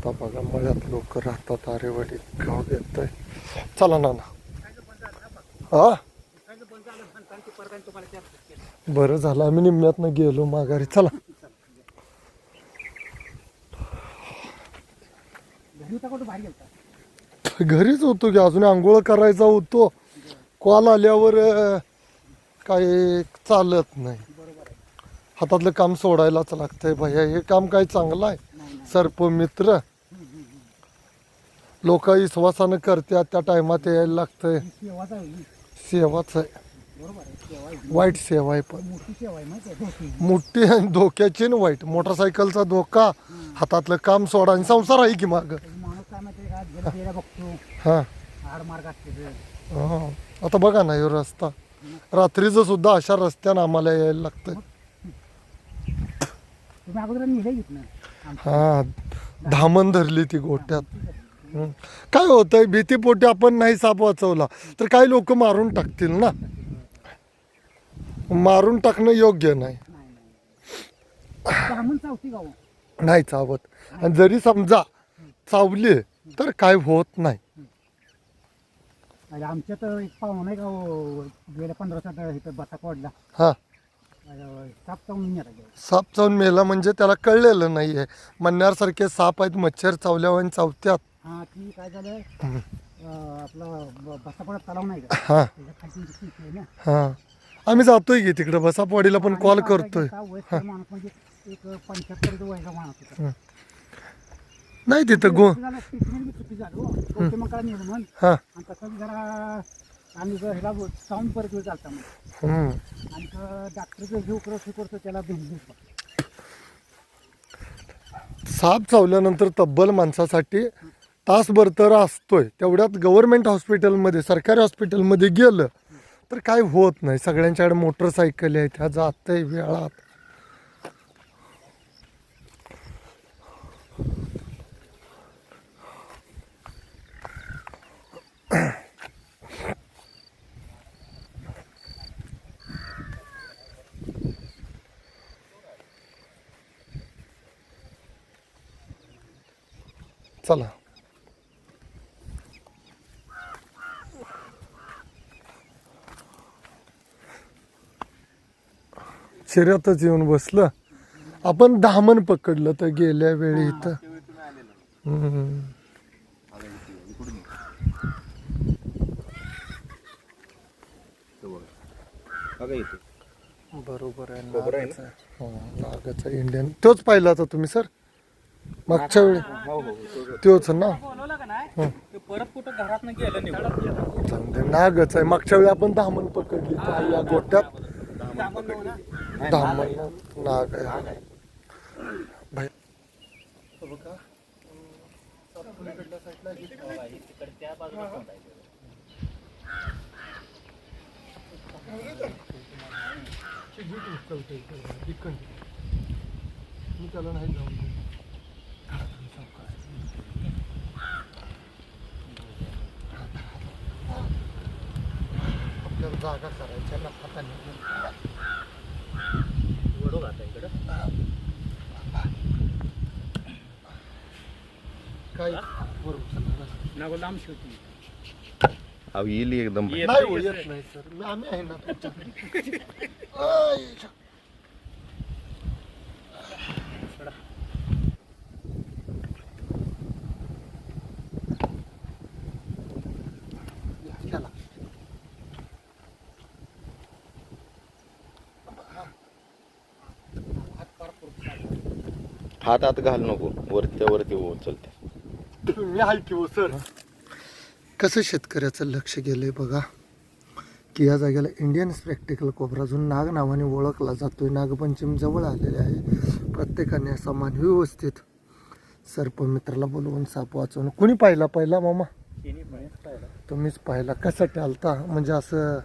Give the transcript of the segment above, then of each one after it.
आता बघा मळ्यात लोक राहतात आरेवाडी गाव येत चला ना ना हा? बरं झालं आम्ही निम्म्यातनं गेलो माघारी. चला. घरीच होतो की अजून आंघोळ करायचा होतो. कॉल आल्यावर काही चालत नाही. हातातलं काम सोडायलाच लागतंय भैया. हे काम काय चांगलं आहे? सर्पमित्र लोक विश्वासानं करतात त्या टायमात यायला लागतंय. सेवाच आहे. सेवाच आहे. बरोबर आहे सेवा आहे. वाईट सेवा आहे पण. मोठी सेवा आहे माहिती आहे धोकी. मोठी आणि धोक्याची न वाईट. मोटरसायकलचा धोका हातातलं काम सोडा आणि संसार आहे की माग. माणूस काय माहिती आहे का? गेला गेला बघतो. हा. आडमार्ग असते ते. हा. आता बघा ना ह्यो रस्ता. रात्रीचं सुद्धा अशा रस्त्यानं आम्हाला यायला लागतंय. तुम्ही अगोदर नेलं घेतलं. आमचं हा. धामण धरली ती गोट्यात. काय होतंय? भीतीपोटी आपण नाही साप वाचवला तर काही लोक मारून टाकतील ना? मारून टाकणं योग्य नाही. नाही नाही चावती. आणि जरी समजा चावली तर काय होत नाही. आणि आमच्यात एक पाहुणा आहे का हो, गेल्या पंधरा इथं बसा पडला हा. साप चावून साप चावून मेला म्हणजे त्याला कळलेलं नाहीये. म्हणण्यासारखे साप आहेत मच्छर चावल्यावर चावत्यात. हा काय झालं? आपला ब- बसा पडत तलाव नाही का? हा. त्याच्या आहे ना. हा. आम्ही जातोय की तिकडे बसापवाडीला पण कॉल करतोय. गेलता, वयस्कर माणूस म्हणजे एक पंच्याहत्तर वयाचा माणूस होता. नाही तिथं गो झालं, चुकी. हा. आणि जरा आम्ही जर ह्याला साऊंड परत वेळ चालता मग हम्म. आणि डॉक्टरचं जीव करत हे करतो त्याला भेंडी साप चावल्यानंतर तब्बल माणसासाठी तासभर तर असतोय. तेवढ्यात गव्हर्नमेंट हॉस्पिटलमध्ये सरकारी हॉस्पिटलमध्ये गेलं तर काय होत नाही. सगळ्यांच्याकडे मोटरसायकल आहेत ह्या आहे वेळात. चला. शिर्यातच येऊन बसलं. आपण धामण पकडलं तर गेल्या वेळी इथं. हम्म. बघा इथे. बरोबर आहे खोबरं आहे नागाचा. हो, नागाचा इंडियन तोच पाहिला होता तुम्ही सर? मागच्या वेळी? हो हो तोच ना? बोलवलं का नाही? ते परत कुठं घरात गेलं निघून चांगले नागच आहे. मागच्या वेळी आपण धामण पकडली या गोट्यात. धामण नाग आहे बघा. मी त्याला नाही जाऊन. आपल्याला जागा करायच्या ना हाताने वडू घाता इकडं. काय? नागो लांब शिवती अहो येईल एकदम. येत नाही हो, नाही, येत नाही सर. मी- आम्ही आहे ना तुमच्याकडे. आय, हात आत घाल नको. वरच्या वरती हो चलते. मी आहे की हो सर? कसं शेतकऱ्याचं लक्ष गेलंय बघा की या जागेला इंडियन स्पेक्टिकल कोबरा अजून नाग नावाने ओळखला जातोय नागपंचमी जवळ आलेले आहे. प्रत्येकाने समान व्यवस्थित सर्पमित्राला बोलवून साप वाचवणं कुणी पाहिला पहिला मामा. तुम्हीच पाहिला. कसा टालता म्हणजे असं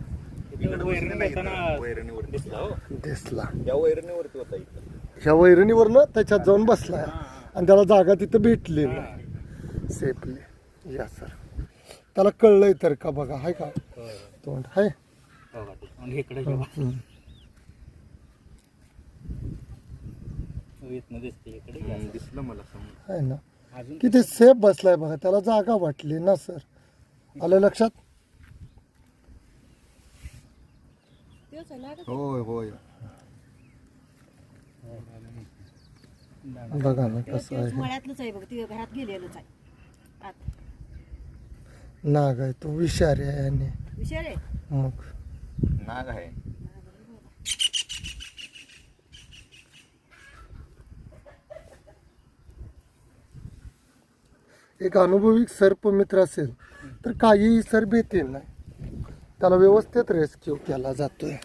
हो. दिसला. या वैरणीवरती होता इथं. ह्या वैरणीवरनं त्याच्यात जाऊन बसलाय. आणि त्याला जागा तिथं भेटली सेफली या सर त्याला कळलंय तर का बघा हाय का? तोंड हाय. बघा ते. आणि इकडे जेव्हा हम्म. इथनं दिसते इकडे. हम्म, दिसलं मला समोर. आहे ना. अजून? किती सेफ बसलाय बघा त्याला जागा वाटली ना सर आलं लक्षात? होय होय. बघा ना कसं आहे. मळ्यातलंच आहे बघ ते घरात गेलेलंच आहे. आत. नाग आहे तो विषारी आहे आणि विचार आहे? मग? नाग आहे. एक अनुभवी सर्पमित्र असेल तर काहीही सर्प येतील नाही. त्याला व्यवस्थित रेस्क्यू केला जातोय.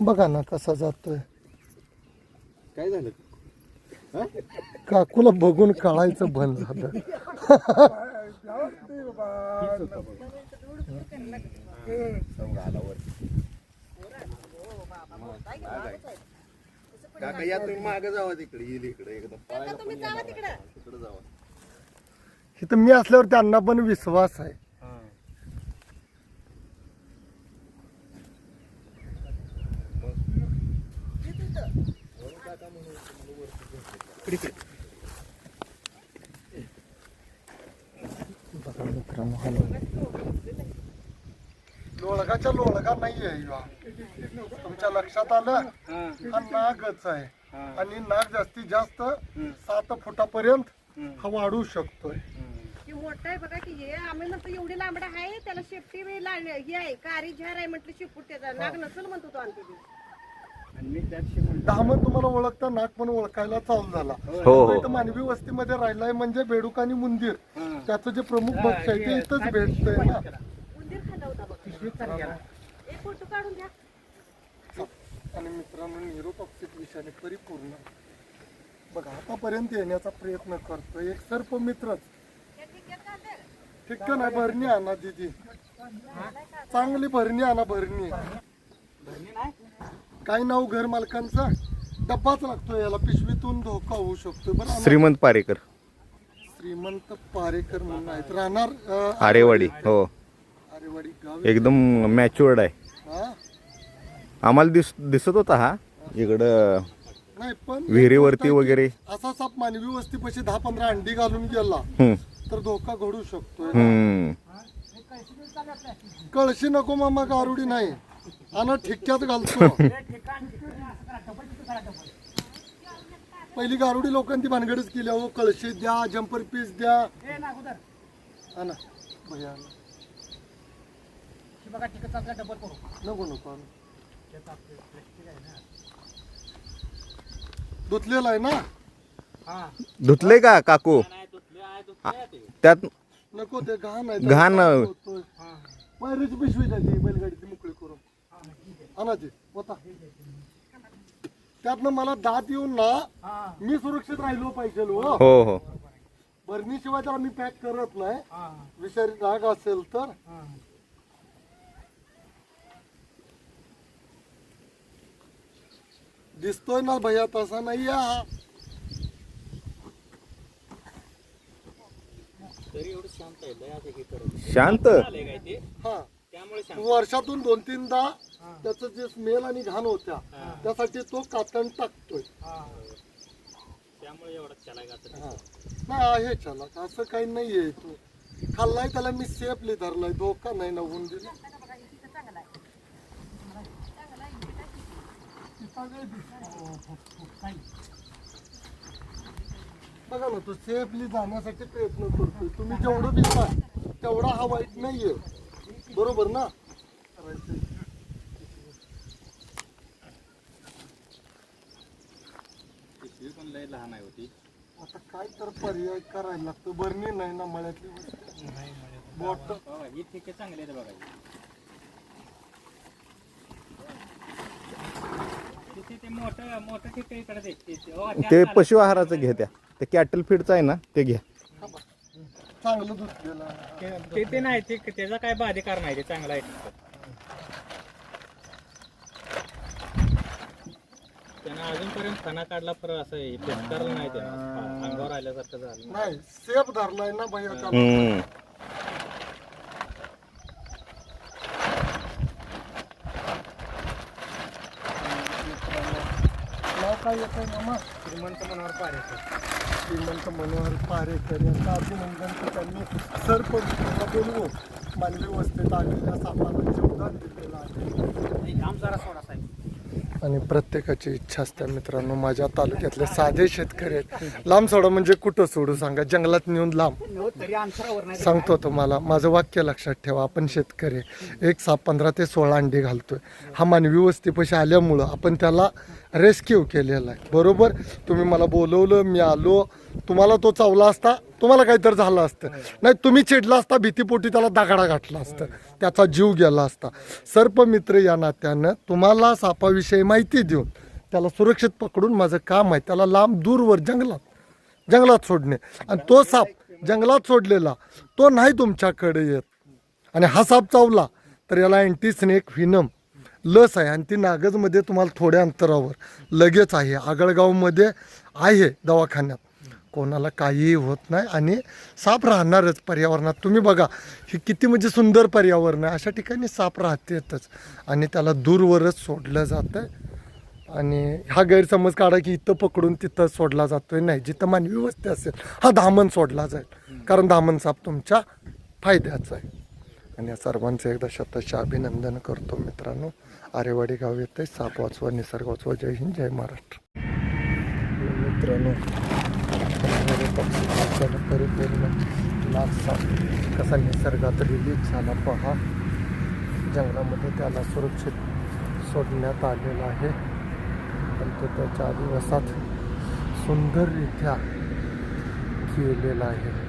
बघा ना कसा जातोय. काय झालं? काकूला बघून कळायचं बंद झालं. काका या तुम्ही मागे जावा तिकडे येईल इकडे एकदम तुम्ही जावा तिकडं. तिकडे जावा. इथं मी असल्यावर त्यांना पण विश्वास आहे. बघा मित्रांनो हा लोळगाच्या लोळगा नाही आहे ह्यो. तुमच्या लक्षात आलं? हा. नागच आहे. आणि नाग जास्तीत जास्त सात फुटापर्यंत हा वाढू शकतोय. की मोठं आहे बघा की हे आम्ही म्हणतो एवढी लांबडा आहे त्याला शेपटी हे आहे कारी झार आहे म्हटलं शेपूट त्याचा. नाग नसल म्हणतो तो आणखी दहामन तुम्हाला ओळखता नाग पण ओळखायला चालू झाला. हो तो हो. इथं मानवी वस्तीमध्ये राहिलाय म्हणजे बेडूक आणि मुंदीर. हां. त्याचं जे प्रमुख पक्ष आहे ते इथंच भेटतंय ना. आणि मित्रांनो निरोटॉक्सिक विषयाने परिपूर्ण. बघा आतापर्यंत येण्याचा प्रयत्न करतोय. एक सर्प मित्रच. हे. ठीक आहे ना भरणी आणा दिदी. चांगली भरणी आणा भरणी. भरणी नाही? काय नाव घर मालकांचा? डब्बाच लागतो याला पिशवीतून धोका होऊ शकतो बरं. श्रीमंत पारेकर. श्रीमंत पारेकर म्हणून आहेत. राहणार अं, आरेवाडी हो. आरेवाडी गाव एकदम मॅच्युअर्ड आहे. हा? आम्हाला दिस दिसत होता हा. इकडं नाही पण विहिरीवरती वगैरे. असा साप मानवी वस्तीपाशी दहा पंधरा अंडी घालून गेला हम्म, तर धोका घडू शकतोय. हम्म. कळशी नको मामा गारुडी नाही. आणि ठिक्क्यात घालतो पहिली गारुडी लोकांनी भानगडच केली अहो कळशी द्या जम्पर पीस द्या ए ना भैया. हे नको नको. त्याचं धुतलेला आहे ना हा धुतले का काकू त्यात नको ते घाण आहे घाण. होतोय. हा पिशवी द्या ती बैलगाडीची मोकळी करून ती होता. त्यातनं मला दात येऊन ना मी सुरक्षित राहिलो पाहिजे हो. हो हो. भरणीशिवाय तर आम्ही पॅक करत नाही. हा. विषारी डाग असेल तर. दिसतोय ना भैया तसा नाही हा शांत. वर्षातून दोन तीनदा त्याचं जे स्मेल आणि घाण होत्या त्यासाठी तो कातण टाकतोय. त्यामुळे एवढं नाही. आहे चालक असं काही नाहीये तो. खाल्लाय त्याला मी सेफली धरलाय. धोका नाही ना होऊन दिला. बघा ना तो सेफली जाण्यासाठी प्रयत्न करतोय. तुम्ही जेवढं भिजता तेवढा हा वाईट नाहीये. बरोबर ना? पिशवी पण लय लहान आहे होती. आता काय तर पर्याय करायला लागतो. बरणी नाही ना मळ्यातली गोष्ट? बोट बघा ही ठिके चांगले आहेत बघा. ही. तिथे ते मोठं मोठं ठिके इकडे दे. ते- हो. पशु आहाराचं घ्या त्या. ते कॅटल फीडचं आहे ना ते घ्या चांगलं धुतलेलं. ते ते नाही ते त्याचा काय बाधिकार नाही ते चांगला आहे त्यानं अजूनपर्यंत खाना काढला पर असं हे पेटकारलं नाही त्यानं अंगावर आल्यासारखं झालं नाही सेफ धरलाय ना हम्म. मामा श्रीमंत मनावर पार येतो श्रीमंत मनोहर पारेकर यांचं अभिनंदन की त्यांनी सरपंचाला बोलवून मानवी वस्तीत आलेल्या सापाला जीवदान दिलेलं आहे. काम जरा सोडा साहेब. आणि प्रत्येकाची इच्छा असते मित्रांनो. माझ्या तालुक्यातले साधे शेतकरी आहेत. लांब सोडा म्हणजे कुठं सोडू सांगा? जंगलात नेऊन लांब. हो, सांगतो तुम्हाला. माझं वाक्य लक्षात ठेवा. आपण शेतकरी. एक साप पंधरा ते सोळा अंडी घालतोय. हा मानवी वस्तीपाशी आल्यामुळं आपण त्याला रेस्क्यू केलेला आहे. बरोबर? तुम्ही मला बोलवलं मी आलो. तुम्हाला तो चावला असता तुम्हाला काहीतरी झालं असतं. नाही तुम्ही चिडला असता भीतीपोटी त्याला दागडा घातला असतं. त्याचा जीव गेला असता. सर्पमित्र या नात्यानं तुम्हाला सापाविषयी माहिती देऊन त्याला सुरक्षित पकडून माझं काम आहे. त्याला लांब दूरवर जंगलात जंगलात सोडणे. आणि तो साप जंगलात सोडलेला तो नाही तुमच्याकडे येत. आणि हा साप चावला तर याला अँटी स्नेक व्हिनम लस आहे. आणि ती नागजमध्ये तुम्हाला थोड्या अंतरावर लगेच आहे. आगळगावमध्ये आहे दवाखान्यात. कोणाला काहीही होत नाही आणि साप राहणारच पर्यावरणात. तुम्ही बघा हे किती म्हणजे सुंदर पर्यावरण आहे. अशा ठिकाणी साप राहतेतच आणि त्याला दूरवरच सोडलं जातं आणि हा गैरसमज काढा की इथं पकडून तिथं सोडला जातोय. नाही जिथं मानवी वस्ती असेल हा धामण सोडला जाईल. कारण धामण साप तुमच्या फायद्याचा आहे. आणि या सर्वांचं एकदा शतशः अभिनंदन करतो मित्रांनो. आरेवाडी गाव येते साप वाचवा निसर्ग वाचवा. जय हिंद जय महाराष्ट्र. मित्रांनो पक्षी परिपूर्ण नाग कसा निसर्गात रिलीज झाला पहा. जंगलामध्ये त्याला सुरक्षित सोडण्यात आलेलं आहे. पण तो त्याच्या आदिवासात सुंदररित्या केलेला आहे.